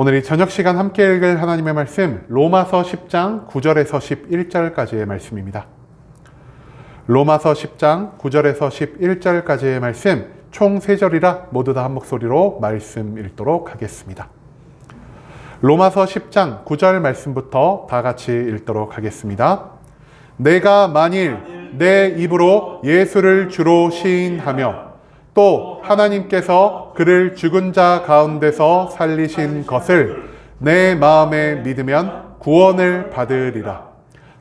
오늘 이 저녁 시간 함께 읽을 하나님의 말씀 로마서 10장 9절에서 11절까지의 말씀입니다. 로마서 10장 9절에서 11절까지의 말씀 총 3절이라 모두 다 한 목소리로 말씀 읽도록 하겠습니다. 로마서 10장 9절 말씀부터 다 같이 읽도록 하겠습니다. 내가 만일 내 입으로 예수를 주로 시인하며 또 하나님께서 그를 죽은 자 가운데서 살리신 것을 내 마음에 믿으면 구원을 받으리라.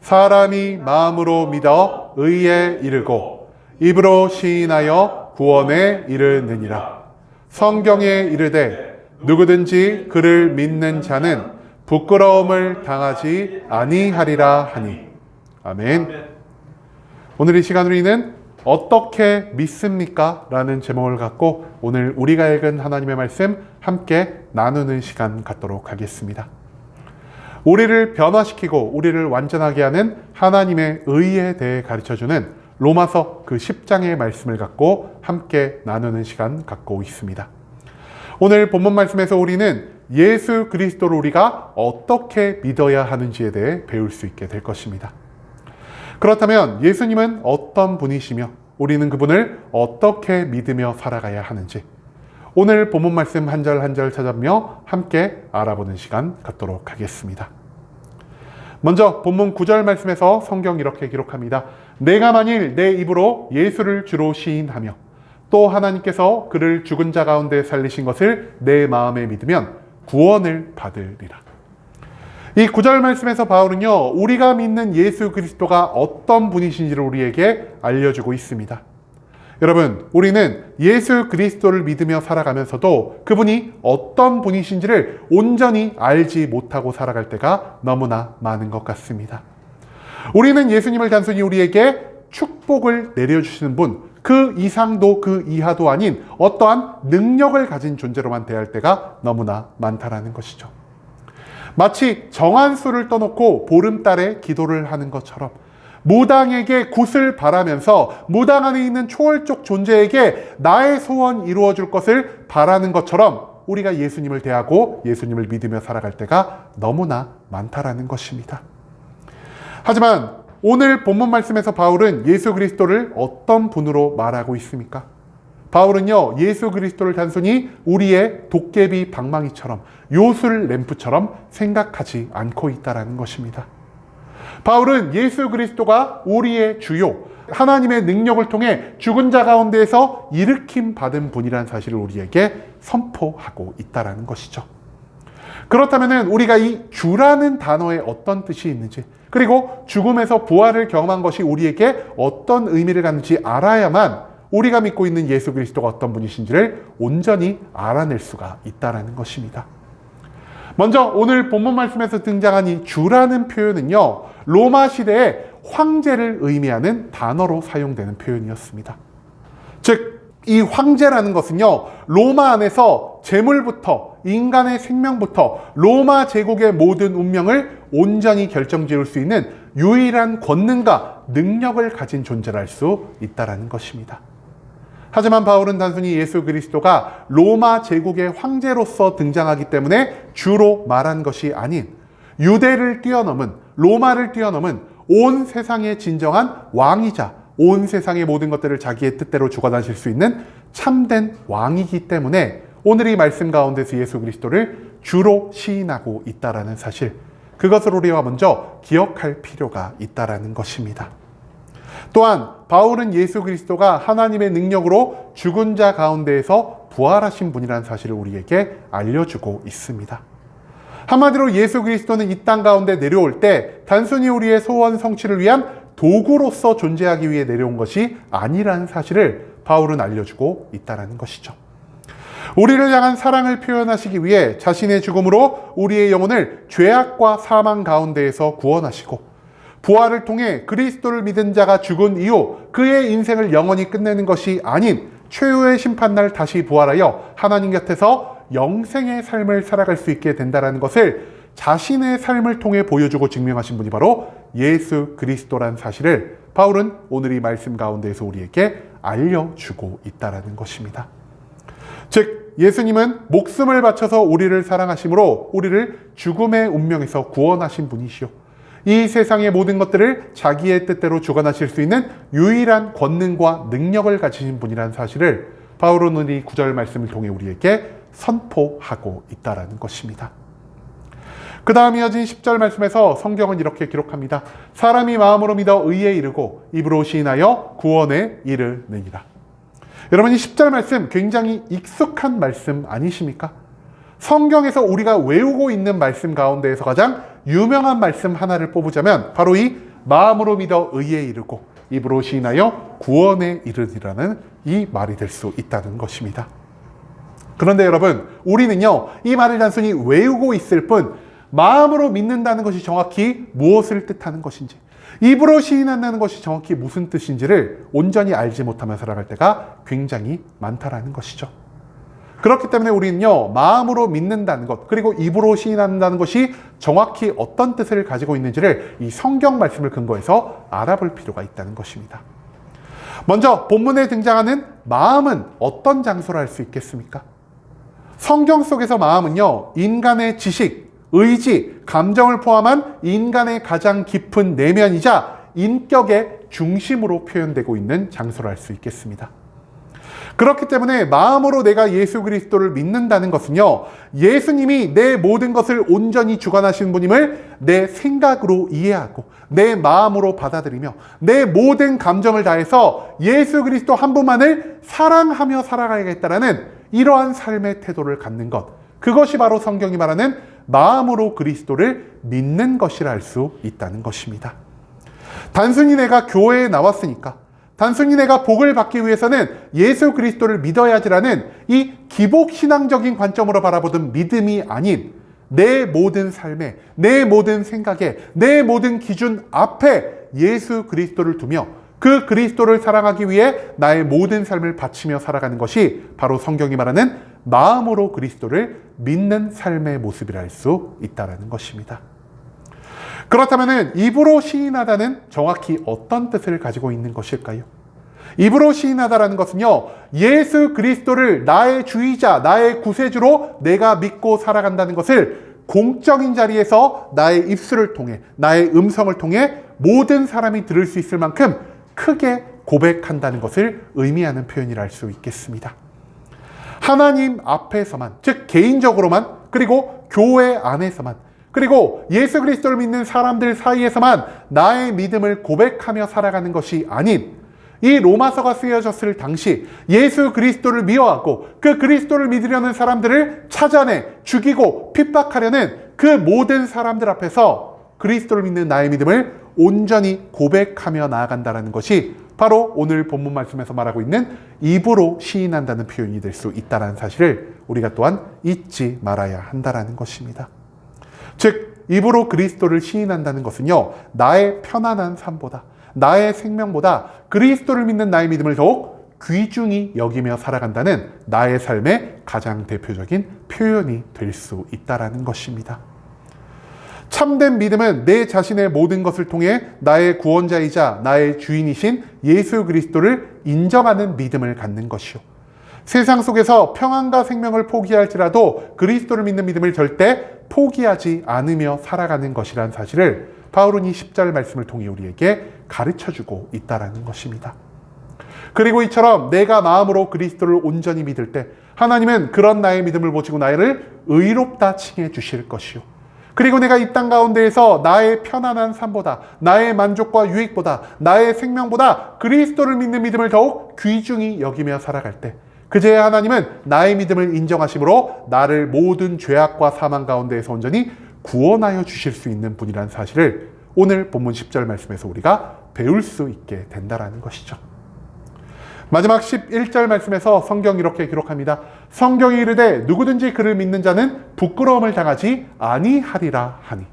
사람이 마음으로 믿어 의에 이르고 입으로 시인하여 구원에 이르느니라. 성경에 이르되 누구든지 그를 믿는 자는 부끄러움을 당하지 아니하리라 하니. 아멘. 오늘 이 시간 우리는 어떻게 믿습니까? 라는 제목을 갖고 오늘 우리가 읽은 하나님의 말씀 함께 나누는 시간 갖도록 하겠습니다. 우리를 변화시키고 우리를 완전하게 하는 하나님의 의에 대해 가르쳐주는 로마서 그 10장의 말씀을 갖고 함께 나누는 시간 갖고 있습니다. 오늘 본문 말씀에서 우리는 예수 그리스도를 우리가 어떻게 믿어야 하는지에 대해 배울 수 있게 될 것입니다. 그렇다면 예수님은 어떤 분이시며 우리는 그분을 어떻게 믿으며 살아가야 하는지 오늘 본문 말씀 한 절 한 절 찾아보며 함께 알아보는 시간 갖도록 하겠습니다. 먼저 본문 9절 말씀에서 성경 이렇게 기록합니다. 내가 만일 내 입으로 예수를 주로 시인하며 또 하나님께서 그를 죽은 자 가운데 살리신 것을 내 마음에 믿으면 구원을 받으리라. 이 구절 말씀에서 바울은요, 우리가 믿는 예수 그리스도가 어떤 분이신지를 우리에게 알려주고 있습니다. 여러분, 우리는 예수 그리스도를 믿으며 살아가면서도 그분이 어떤 분이신지를 온전히 알지 못하고 살아갈 때가 너무나 많은 것 같습니다. 우리는 예수님을 단순히 우리에게 축복을 내려주시는 분, 그 이상도 그 이하도 아닌 어떠한 능력을 가진 존재로만 대할 때가 너무나 많다라는 것이죠. 마치 정한 수를 떠놓고 보름달에 기도를 하는 것처럼 무당에게 굿을 바라면서 무당 안에 있는 초월적 존재에게 나의 소원 이루어 줄 것을 바라는 것처럼 우리가 예수님을 대하고 예수님을 믿으며 살아갈 때가 너무나 많다라는 것입니다. 하지만 오늘 본문 말씀에서 바울은 예수 그리스도를 어떤 분으로 말하고 있습니까? 바울은요, 예수 그리스도를 단순히 우리의 도깨비 방망이처럼 요술 램프처럼 생각하지 않고 있다라는 것입니다. 바울은 예수 그리스도가 우리의 주요, 하나님의 능력을 통해 죽은 자 가운데에서 일으킴 받은 분이라는 사실을 우리에게 선포하고 있다라는 것이죠. 그렇다면 우리가 이 주라는 단어에 어떤 뜻이 있는지, 그리고 죽음에서 부활을 경험한 것이 우리에게 어떤 의미를 갖는지 알아야만 우리가 믿고 있는 예수 그리스도가 어떤 분이신지를 온전히 알아낼 수가 있다라는 것입니다. 먼저 오늘 본문 말씀에서 등장한 이 주라는 표현은요, 로마 시대의 황제를 의미하는 단어로 사용되는 표현이었습니다. 즉, 이 황제라는 것은요, 로마 안에서 재물부터 인간의 생명부터 로마 제국의 모든 운명을 온전히 결정 지을 수 있는 유일한 권능과 능력을 가진 존재랄 수 있다라는 것입니다. 하지만 바울은 단순히 예수 그리스도가 로마 제국의 황제로서 등장하기 때문에 주로 말한 것이 아닌 유대를 뛰어넘은 로마를 뛰어넘은 온 세상의 진정한 왕이자 온 세상의 모든 것들을 자기의 뜻대로 주관하실 수 있는 참된 왕이기 때문에 오늘 이 말씀 가운데서 예수 그리스도를 주로 시인하고 있다라는 사실 그것을 우리가 먼저 기억할 필요가 있다라는 것입니다. 또한 바울은 예수 그리스도가 하나님의 능력으로 죽은 자 가운데에서 부활하신 분이라는 사실을 우리에게 알려주고 있습니다. 한마디로 예수 그리스도는 이 땅 가운데 내려올 때 단순히 우리의 소원 성취를 위한 도구로서 존재하기 위해 내려온 것이 아니라는 사실을 바울은 알려주고 있다는 것이죠. 우리를 향한 사랑을 표현하시기 위해 자신의 죽음으로 우리의 영혼을 죄악과 사망 가운데에서 구원하시고 부활을 통해 그리스도를 믿은 자가 죽은 이후 그의 인생을 영원히 끝내는 것이 아닌 최후의 심판날 다시 부활하여 하나님 곁에서 영생의 삶을 살아갈 수 있게 된다는 것을 자신의 삶을 통해 보여주고 증명하신 분이 바로 예수 그리스도란 사실을 바울은 오늘 이 말씀 가운데에서 우리에게 알려주고 있다는 것입니다. 즉 예수님은 목숨을 바쳐서 우리를 사랑하심으로 우리를 죽음의 운명에서 구원하신 분이시오. 이 세상의 모든 것들을 자기의 뜻대로 주관하실 수 있는 유일한 권능과 능력을 가지신 분이라는 사실을 바울은 이 구절 말씀을 통해 우리에게 선포하고 있다라는 것입니다. 그 다음 이어진 10절 말씀에서 성경은 이렇게 기록합니다. 사람이 마음으로 믿어 의에 이르고 입으로 시인하여 구원에 이르느니라. 여러분 이 10절 말씀 굉장히 익숙한 말씀 아니십니까? 성경에서 우리가 외우고 있는 말씀 가운데에서 가장 유명한 말씀 하나를 뽑으자면 바로 이 마음으로 믿어 의에 이르고 입으로 시인하여 구원에 이르리라는 이 말이 될 수 있다는 것입니다. 그런데 여러분, 우리는요, 이 말을 단순히 외우고 있을 뿐, 마음으로 믿는다는 것이 정확히 무엇을 뜻하는 것인지, 입으로 시인한다는 것이 정확히 무슨 뜻인지를 온전히 알지 못하며 살아갈 때가 굉장히 많다라는 것이죠. 그렇기 때문에 우리는요, 마음으로 믿는다는 것, 그리고 입으로 시인한다는 것이 정확히 어떤 뜻을 가지고 있는지를 이 성경 말씀을 근거해서 알아볼 필요가 있다는 것입니다. 먼저 본문에 등장하는 마음은 어떤 장소로 할수 있겠습니까? 성경 속에서 마음은요, 인간의 지식, 의지, 감정을 포함한 인간의 가장 깊은 내면이자 인격의 중심으로 표현되고 있는 장소로 할수 있겠습니다. 그렇기 때문에 마음으로 내가 예수 그리스도를 믿는다는 것은요, 예수님이 내 모든 것을 온전히 주관하시는 분임을 내 생각으로 이해하고, 내 마음으로 받아들이며, 내 모든 감정을 다해서 예수 그리스도 한 분만을 사랑하며 살아가야겠다라는 이러한 삶의 태도를 갖는 것. 그것이 바로 성경이 말하는 마음으로 그리스도를 믿는 것이라 할 수 있다는 것입니다. 단순히 내가 교회에 나왔으니까, 단순히 내가 복을 받기 위해서는 예수 그리스도를 믿어야지라는 이 기복 신앙적인 관점으로 바라보던 믿음이 아닌 내 모든 삶에, 내 모든 생각에, 내 모든 기준 앞에 예수 그리스도를 두며 그 그리스도를 사랑하기 위해 나의 모든 삶을 바치며 살아가는 것이 바로 성경이 말하는 마음으로 그리스도를 믿는 삶의 모습이라 할 수 있다는 것입니다. 그렇다면 입으로 시인하다는 정확히 어떤 뜻을 가지고 있는 것일까요? 입으로 시인하다라는 것은요, 예수 그리스도를 나의 주의자, 나의 구세주로 내가 믿고 살아간다는 것을 공적인 자리에서 나의 입술을 통해, 나의 음성을 통해 모든 사람이 들을 수 있을 만큼 크게 고백한다는 것을 의미하는 표현이라 할수 있겠습니다. 하나님 앞에서만, 즉 개인적으로만, 그리고 교회 안에서만, 그리고 예수 그리스도를 믿는 사람들 사이에서만 나의 믿음을 고백하며 살아가는 것이 아닌 이 로마서가 쓰여졌을 당시 예수 그리스도를 미워하고 그 그리스도를 믿으려는 사람들을 찾아내 죽이고 핍박하려는 그 모든 사람들 앞에서 그리스도를 믿는 나의 믿음을 온전히 고백하며 나아간다는 것이 바로 오늘 본문 말씀에서 말하고 있는 입으로 시인한다는 표현이 될 수 있다는 사실을 우리가 또한 잊지 말아야 한다는 것입니다. 즉 입으로 그리스도를 시인한다는 것은요 나의 편안한 삶보다 나의 생명보다 그리스도를 믿는 나의 믿음을 더욱 귀중히 여기며 살아간다는 나의 삶의 가장 대표적인 표현이 될 수 있다라는 것입니다. 참된 믿음은 내 자신의 모든 것을 통해 나의 구원자이자 나의 주인이신 예수 그리스도를 인정하는 믿음을 갖는 것이요. 세상 속에서 평안과 생명을 포기할지라도 그리스도를 믿는 믿음을 절대 포기하지 않으며 살아가는 것이란 사실을 바울은 이 10절 말씀을 통해 우리에게 가르쳐 주고 있다라는 것입니다. 그리고 이처럼 내가 마음으로 그리스도를 온전히 믿을 때 하나님은 그런 나의 믿음을 보시고 나를 의롭다 칭해 주실 것이요. 그리고 내가 이 땅 가운데에서 나의 편안한 삶보다, 나의 만족과 유익보다, 나의 생명보다 그리스도를 믿는 믿음을 더욱 귀중히 여기며 살아갈 때, 그제야 하나님은 나의 믿음을 인정하심으로 나를 모든 죄악과 사망 가운데에서 온전히 구원하여 주실 수 있는 분이라는 사실을 오늘 본문 10절 말씀에서 우리가 배울 수 있게 된다라는 것이죠. 마지막 11절 말씀에서 성경 이렇게 기록합니다. 성경이 이르되 누구든지 그를 믿는 자는 부끄러움을 당하지 아니하리라 하니.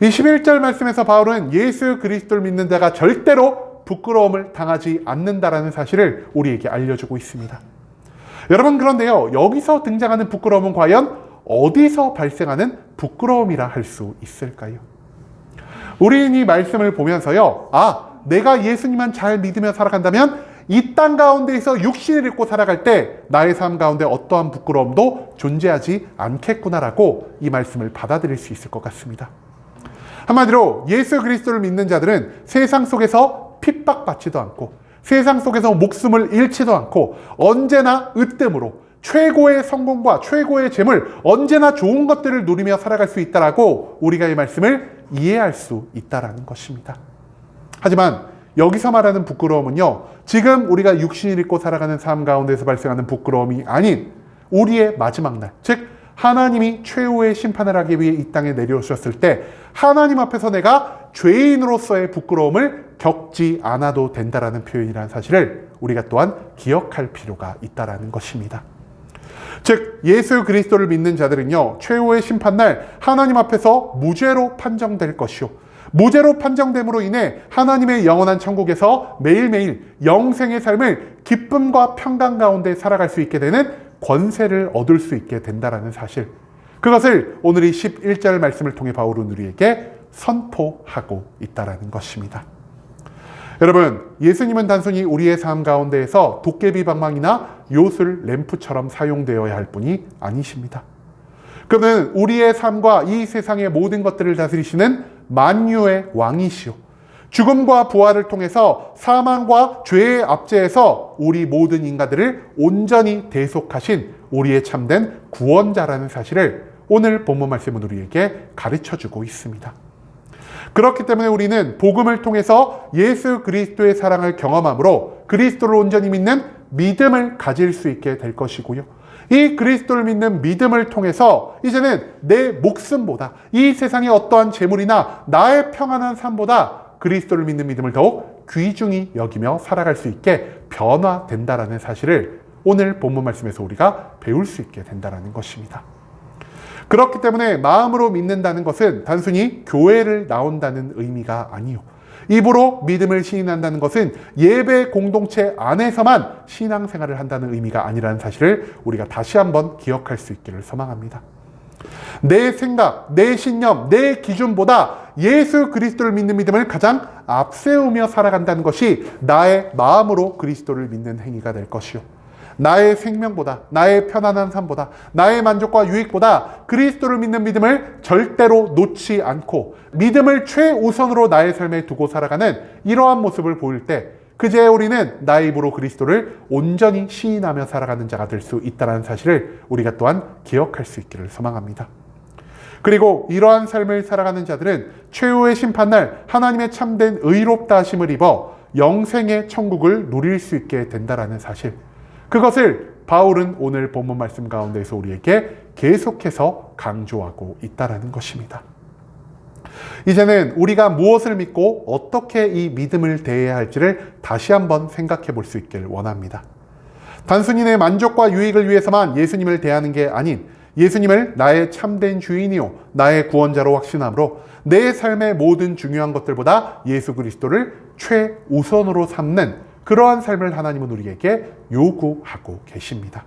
이 11절 말씀에서 바울은 예수 그리스도를 믿는 자가 절대로 부끄러움을 당하지 않는다라는 사실을 우리에게 알려주고 있습니다. 여러분 그런데요. 여기서 등장하는 부끄러움은 과연 어디서 발생하는 부끄러움이라 할 수 있을까요? 우리는 이 말씀을 보면서요. 아, 내가 예수님만 잘 믿으며 살아간다면 이 땅 가운데에서 육신을 입고 살아갈 때 나의 삶 가운데 어떠한 부끄러움도 존재하지 않겠구나라고 이 말씀을 받아들일 수 있을 것 같습니다. 한마디로 예수 그리스도를 믿는 자들은 세상 속에서 핍박받지도 않고 세상 속에서 목숨을 잃지도 않고 언제나 으뜸으로 최고의 성공과 최고의 재물, 언제나 좋은 것들을 누리며 살아갈 수 있다라고 우리가 이 말씀을 이해할 수 있다라는 것입니다. 하지만 여기서 말하는 부끄러움은요, 지금 우리가 육신을 입고 살아가는 삶 가운데서 발생하는 부끄러움이 아닌 우리의 마지막 날, 즉 하나님이 최후의 심판을 하기 위해 이 땅에 내려오셨을 때 하나님 앞에서 내가 죄인으로서의 부끄러움을 겪지 않아도 된다라는 표현이라는 사실을 우리가 또한 기억할 필요가 있다라는 것입니다. 즉 예수 그리스도를 믿는 자들은요 최후의 심판날 하나님 앞에서 무죄로 판정될 것이요 무죄로 판정됨으로 인해 하나님의 영원한 천국에서 매일매일 영생의 삶을 기쁨과 평강 가운데 살아갈 수 있게 되는 권세를 얻을 수 있게 된다라는 사실 그것을 오늘 이 11절 말씀을 통해 바울은 우리에게 선포하고 있다라는 것입니다. 여러분, 예수님은 단순히 우리의 삶 가운데에서 도깨비 방망이나 요술 램프처럼 사용되어야 할 분이 아니십니다. 그는 우리의 삶과 이 세상의 모든 것들을 다스리시는 만유의 왕이시오. 죽음과 부활을 통해서 사망과 죄의 압제에서 우리 모든 인간들을 온전히 대속하신 우리의 참된 구원자라는 사실을 오늘 본문 말씀은 우리에게 가르쳐 주고 있습니다. 그렇기 때문에 우리는 복음을 통해서 예수 그리스도의 사랑을 경험함으로 그리스도를 온전히 믿는 믿음을 가질 수 있게 될 것이고요. 이 그리스도를 믿는 믿음을 통해서 이제는 내 목숨보다 이 세상의 어떠한 재물이나 나의 평안한 삶보다 그리스도를 믿는 믿음을 더욱 귀중히 여기며 살아갈 수 있게 변화된다라는 사실을 오늘 본문 말씀에서 우리가 배울 수 있게 된다라는 것입니다. 그렇기 때문에 마음으로 믿는다는 것은 단순히 교회를 나온다는 의미가 아니요. 입으로 믿음을 시인한다는 것은 예배 공동체 안에서만 신앙생활을 한다는 의미가 아니라는 사실을 우리가 다시 한번 기억할 수 있기를 소망합니다. 내 생각, 내 신념, 내 기준보다 예수 그리스도를 믿는 믿음을 가장 앞세우며 살아간다는 것이 나의 마음으로 그리스도를 믿는 행위가 될 것이요. 나의 생명보다, 나의 편안한 삶보다, 나의 만족과 유익보다 그리스도를 믿는 믿음을 절대로 놓지 않고 믿음을 최우선으로 나의 삶에 두고 살아가는 이러한 모습을 보일 때 그제 우리는 나의 입으로 그리스도를 온전히 시인하며 살아가는 자가 될 수 있다는 사실을 우리가 또한 기억할 수 있기를 소망합니다. 그리고 이러한 삶을 살아가는 자들은 최후의 심판날 하나님의 참된 의롭다 하심을 입어 영생의 천국을 누릴 수 있게 된다라는 사실. 그것을 바울은 오늘 본문 말씀 가운데서 우리에게 계속해서 강조하고 있다라는 것입니다. 이제는 우리가 무엇을 믿고 어떻게 이 믿음을 대해야 할지를 다시 한번 생각해 볼 수 있기를 원합니다. 단순히 내 만족과 유익을 위해서만 예수님을 대하는 게 아닌 예수님을 나의 참된 주인이요, 나의 구원자로 확신함으로 내 삶의 모든 중요한 것들보다 예수 그리스도를 최우선으로 삼는 그러한 삶을 하나님은 우리에게 요구하고 계십니다.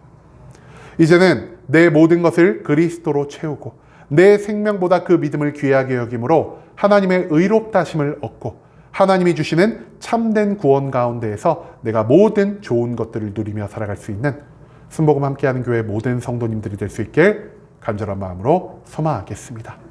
이제는 내 모든 것을 그리스도로 채우고 내 생명보다 그 믿음을 귀하게 여김으로 하나님의 의롭다심을 얻고 하나님이 주시는 참된 구원 가운데에서 내가 모든 좋은 것들을 누리며 살아갈 수 있는 순복음 함께하는 교회 모든 성도님들이 될 수 있길 간절한 마음으로 소망하겠습니다.